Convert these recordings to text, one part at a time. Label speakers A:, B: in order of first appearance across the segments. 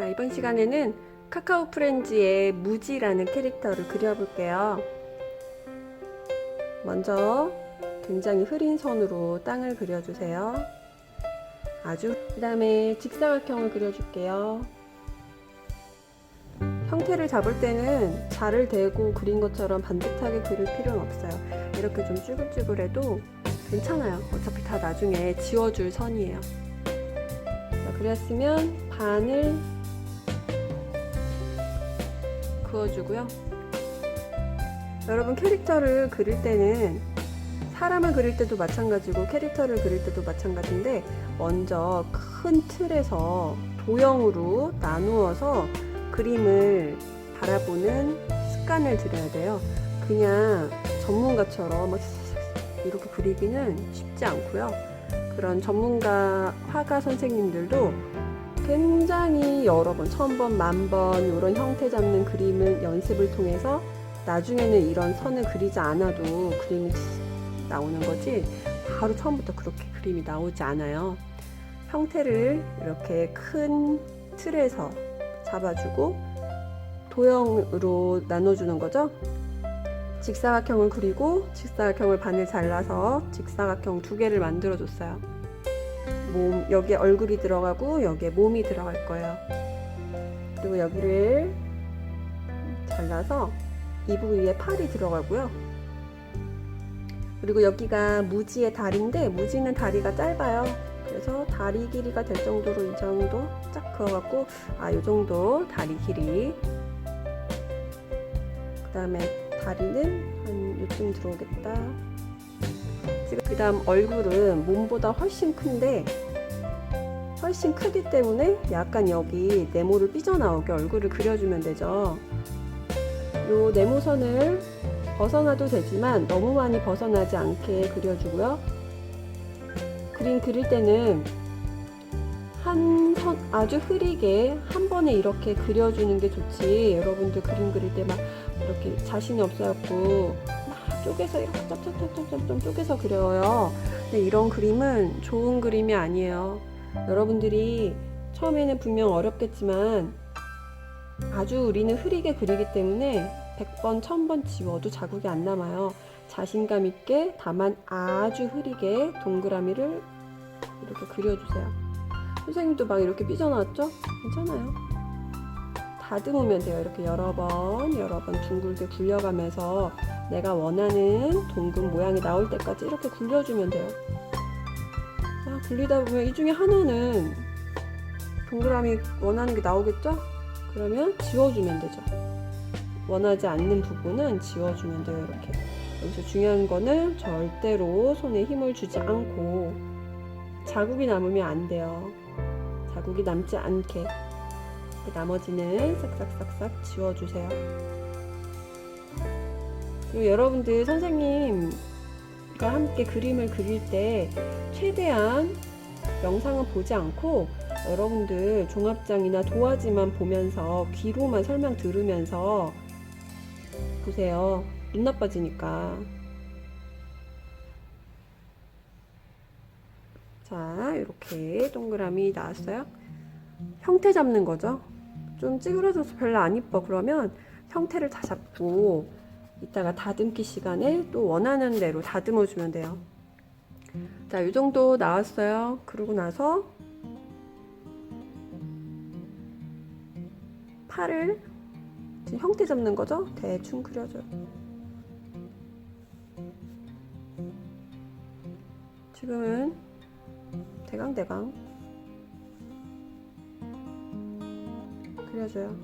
A: 자, 이번 시간에는 카카오 프렌즈의 무지라는 캐릭터를 그려볼게요. 먼저 굉장히 흐린 선으로 땅을 그려주세요. 아주 그 다음에 직사각형을 그려줄게요. 형태를 잡을 때는 자를 대고 그린 것처럼 반듯하게 그릴 필요는 없어요. 이렇게 좀 쭈글쭈글해도 괜찮아요. 어차피 다 나중에 지워줄 선이에요. 자, 그렸으면 반을 그어주고요. 여러분 캐릭터를 그릴 때는 사람을 그릴 때도 마찬가지고 캐릭터를 그릴 때도 마찬가지인데 먼저 큰 틀에서 도형으로 나누어서 그림을 바라보는 습관을 들여야 돼요. 그냥 전문가처럼 막 이렇게 그리기는 쉽지 않고요. 그런 전문가 화가 선생님들도 굉장히 여러 번, 천 번, 만 번 이런 형태 잡는 그림을 연습을 통해서 나중에는 이런 선을 그리지 않아도 그림이 나오는 거지 바로 처음부터 그렇게 그림이 나오지 않아요. 형태를 이렇게 큰 틀에서 잡아주고 도형으로 나눠주는 거죠. 직사각형을 그리고 직사각형을 반을 잘라서 직사각형 두 개를 만들어 줬어요. 몸 여기에 얼굴이 들어가고 여기에 몸이 들어갈 거예요. 그리고 여기를 잘라서 이 부 위에 팔이 들어가고요. 그리고 여기가 무지의 다리인데 무지는 다리가 짧아요. 그래서 다리 길이가 될 정도로 이 정도 쫙 그어갖고 아 이 정도 다리 길이 그 다음에 다리는 한 요쯤 들어오겠다. 지금 그 다음 얼굴은 몸보다 훨씬 큰데 훨씬 크기 때문에 약간 여기 네모를 삐져나오게 얼굴을 그려주면 되죠. 요 네모선을 벗어나도 되지만 너무 많이 벗어나지 않게 그려주고요. 그림 그릴 때는 한 선 아주 흐리게 한 번에 이렇게 그려주는 게 좋지. 여러분들 그림 그릴 때 막 이렇게 자신이 없어갖고 막 쪼개서 이렇게 쩝쩝쩝쩝 쪼개서 그려요. 근데 이런 그림은 좋은 그림이 아니에요. 여러분들이 처음에는 분명 어렵겠지만 아주 우리는 흐리게 그리기 때문에 100번, 1000번 지워도 자국이 안 남아요. 자신감 있게 다만 아주 흐리게 동그라미를 이렇게 그려주세요. 선생님도 막 이렇게 삐져나왔죠? 괜찮아요. 다듬으면 돼요. 이렇게 여러 번, 여러 번 둥글게 굴려가면서 내가 원하는 동금 모양이 나올 때까지 이렇게 굴려주면 돼요. 아, 굴리다 보면 이 중에 하나는 동그라미 원하는 게 나오겠죠? 그러면 지워주면 되죠. 원하지 않는 부분은 지워주면 돼요. 이렇게. 여기서 중요한 거는 절대로 손에 힘을 주지 않고 자국이 남으면 안 돼요. 자국이 남지 않게 그 나머지는 싹싹싹싹 지워주세요. 그리고 여러분들 선생님과 함께 그림을 그릴 때 최대한 영상은 보지 않고 여러분들 종합장이나 도화지만 보면서 귀로만 설명 들으면서 보세요. 눈 나빠지니까. 자, 이렇게 동그라미 나왔어요. 형태 잡는 거죠. 좀 찌그러져서 별로 안 이뻐. 그러면 형태를 다 잡고 이따가 다듬기 시간에 또 원하는 대로 다듬어 주면 돼요. 자, 이 정도 나왔어요. 그러고 나서 팔을 지금 형태 잡는 거죠? 대충 그려줘요. 지금은 대강대강 그려줘요.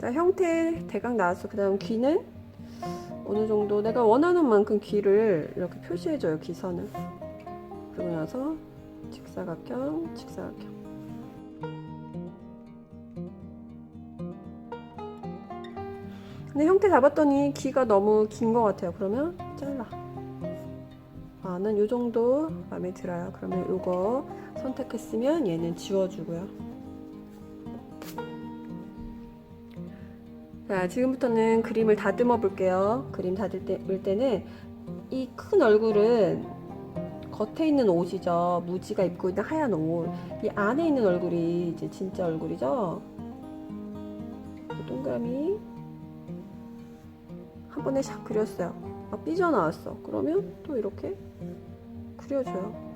A: 자, 형태 대강 나왔어. 그 다음 귀는 어느 정도 내가 원하는 만큼 귀를 이렇게 표시해줘요. 귀선을. 그리고 나서 직사각형, 직사각형. 근데 형태 잡았더니 귀가 너무 긴 것 같아요. 그러면 잘라. 아, 난요 정도 마음에 들어요. 그러면 요거 선택했으면 얘는 지워주고요. 자, 지금부터는 그림을 다듬어 볼게요. 그림 다듬을 때는 이 큰 얼굴은 겉에 있는 옷이죠. 무지가 입고 있는 하얀 옷. 이 안에 있는 얼굴이 이제 진짜 얼굴이죠. 그 동그라미 한 번에 샥 그렸어요. 막 삐져나왔어. 그러면 또 이렇게 그려줘요.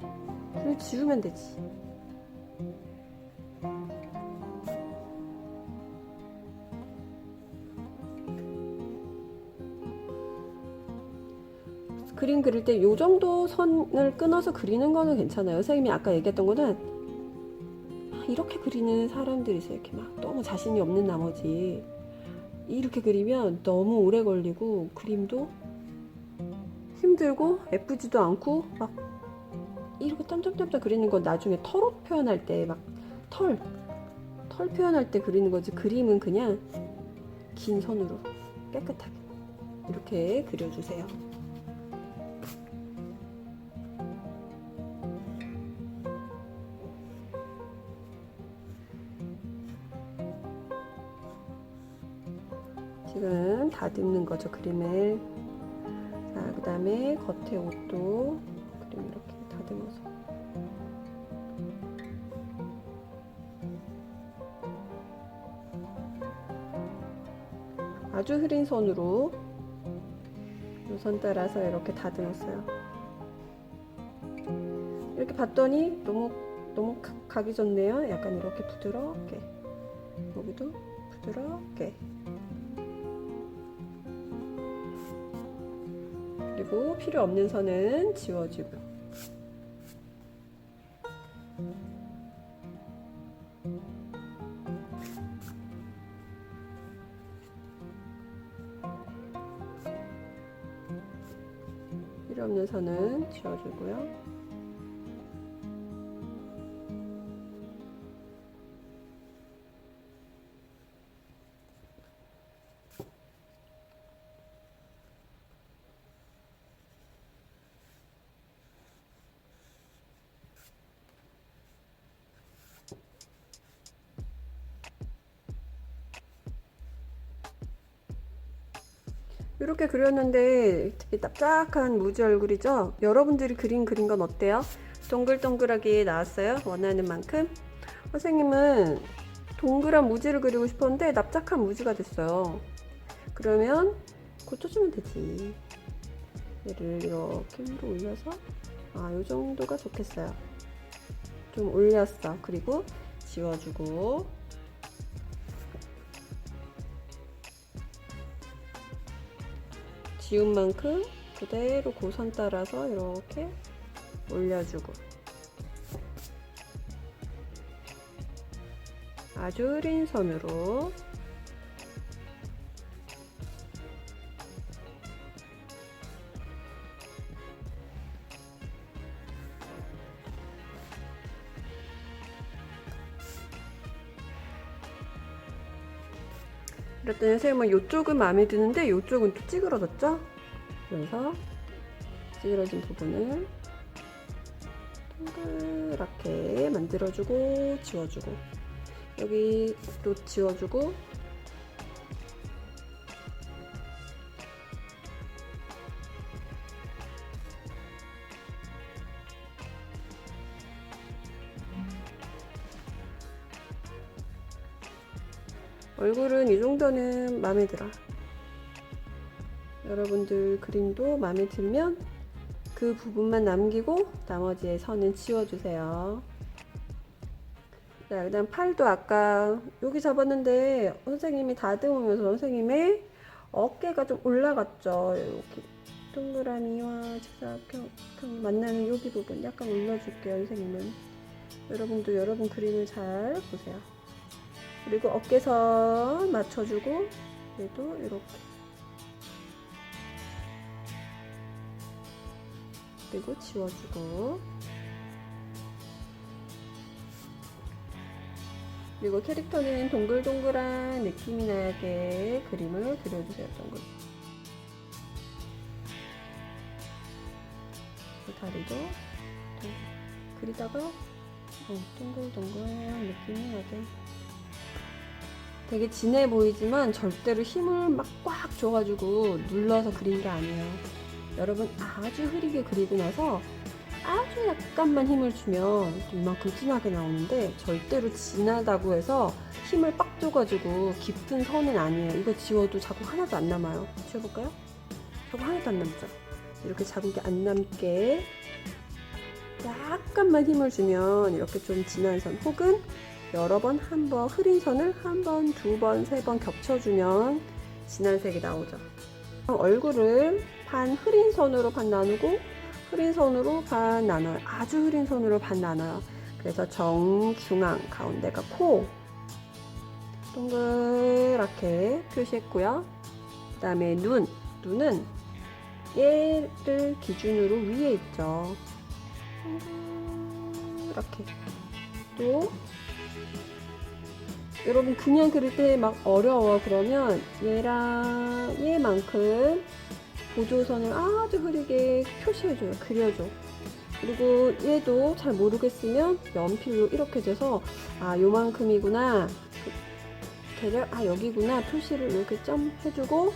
A: 그리고 지우면 되지. 그림 그릴 때요 정도 선을 끊어서 그리는 거는 괜찮아요. 선생님이 아까 얘기했던 거는 아, 이렇게 그리는 사람들이 있어요. 이렇게 막 너무 자신이 없는 나머지 이렇게 그리면 너무 오래 걸리고 그림도 힘들고 예쁘지도 않고 막 이렇게 땀땀땀땀 그리는 건 나중에 털옷 표현할 때 막 털, 털 표현할 때 그리는 거지 그림은 그냥 긴 선으로 깨끗하게 이렇게 그려주세요. 다듬는 거죠 그림을. 자그 다음에 겉에 옷도 그림 이렇게 다듬어서. 아주 흐린 손으로 요선 따라서 이렇게 다듬었어요. 이렇게 봤더니 너무 너무 가- 각이 좋네요. 약간 이렇게 부드럽게. 여기도 부드럽게 그리고 필요 없는 선은 지워주고 필요 없는 선은 지워주고요. 이렇게 그렸는데 되게 납작한 무지 얼굴이죠? 여러분들이 그린 그린 건 어때요? 동글동글하게 나왔어요? 원하는 만큼? 선생님은 동그란 무지를 그리고 싶었는데 납작한 무지가 됐어요. 그러면 고쳐주면 되지. 얘를 이렇게 위로 올려서 아, 요 정도가 좋겠어요. 좀 올렸어. 그리고 지워주고 지운 만큼 그대로 고선 따라서 이렇게 올려주고. 아주 흐린 선으로 그랬더니 선생님은 이쪽은 마음에 드는데 이쪽은 또 찌그러졌죠? 그래서 찌그러진 부분을 동그랗게 만들어주고 지워주고 여기 또 지워주고 얼굴은 이 정도는 마음에 들어. 여러분들 그림도 마음에 들면 그 부분만 남기고 나머지의 선은 지워주세요. 자, 그 다음 팔도 아까 여기 잡았는데 선생님이 다듬으면서 선생님의 어깨가 좀 올라갔죠. 이렇게 동그라미와 직사각형 만나는 여기 부분 약간 올려줄게요, 선생님은. 여러분도 여러분 그림을 잘 보세요. 그리고 어깨선 맞춰주고 얘도 이렇게. 그리고 지워주고. 그리고 캐릭터는 동글동글한 느낌이 나게 그림을 그려주세요 동글. 그 다리도 동글. 그리다가 어, 동글동글한 느낌이 나게 되게 진해 보이지만 절대로 힘을 막 꽉 줘가지고 눌러서 그린 게 아니에요. 여러분 아주 흐리게 그리고 나서 아주 약간만 힘을 주면 이만큼 진하게 나오는데 절대로 진하다고 해서 힘을 빡 줘가지고 깊은 선은 아니에요. 이거 지워도 자국 하나도 안 남아요. 지워볼까요? 자국 하나도 안 남죠? 이렇게 자국이 안 남게 약간만 힘을 주면 이렇게 좀 진한 선 혹은 여러 번 한 번 흐린 선을 한 번, 두 번, 세 번 겹쳐주면 진한 색이 나오죠. 얼굴을 반 흐린 선으로 반 나누고 흐린 선으로 반 나눠요. 아주 흐린 선으로 반 나눠요. 그래서 정중앙 가운데가 코 동그랗게 표시했고요. 그 다음에 눈 눈은 얘를 기준으로 위에 있죠. 이렇게. 또 여러분 그냥 그릴 때 막 어려워. 그러면 얘랑 얘만큼 보조선을 아주 흐리게 표시해줘요. 그려줘. 그리고 얘도 잘 모르겠으면 연필로 이렇게 돼서 아 요만큼이구나. 대략 아 여기구나. 표시를 이렇게 점 해주고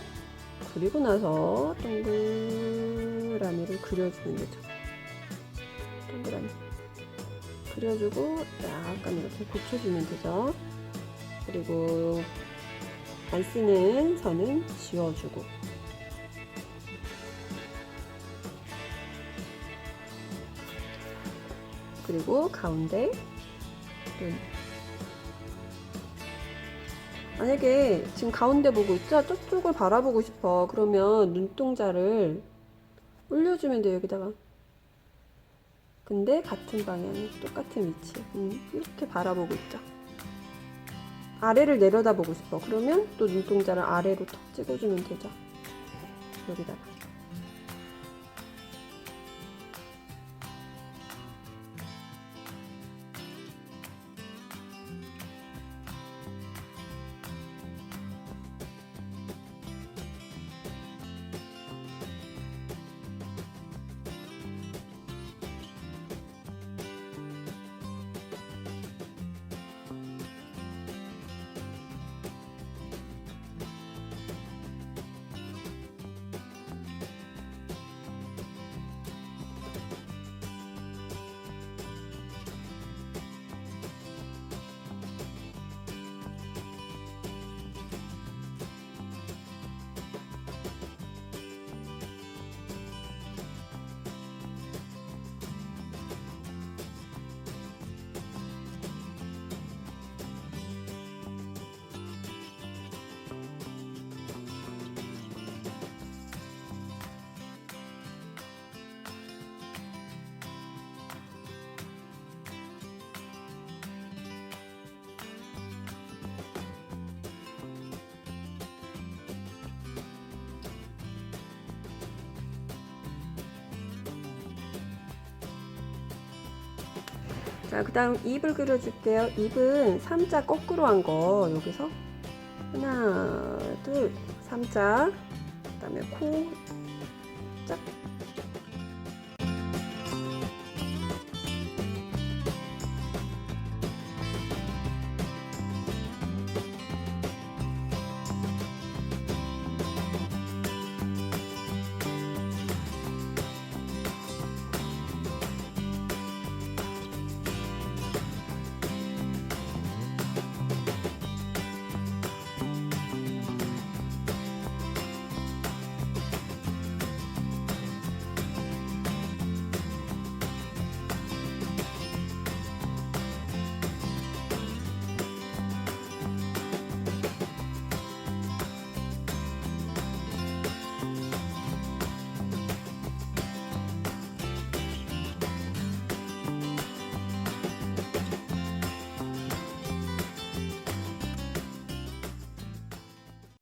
A: 그리고 나서 동그라미를 그려주는 거죠. 동 그라미 그려주고 약간 이렇게 고쳐주면 되죠. 그리고 안 쓰는 선은 지워주고. 그리고 가운데 눈. 만약에 지금 가운데 보고 있죠? 저쪽을 바라보고 싶어. 그러면 눈동자를 올려주면 돼요 여기다가 근데 같은 방향 똑같은 위치 음, 이렇게 바라보고 있죠 아래를 내려다보고 싶어. 그러면 또 눈동자를 아래로 턱 찍어주면 되죠. 여기다가. 자, 그 다음 입을 그려줄게요. 입은 3자 거꾸로 한 거 여기서 하나, 둘, 3자. 그 다음에 코, 짝,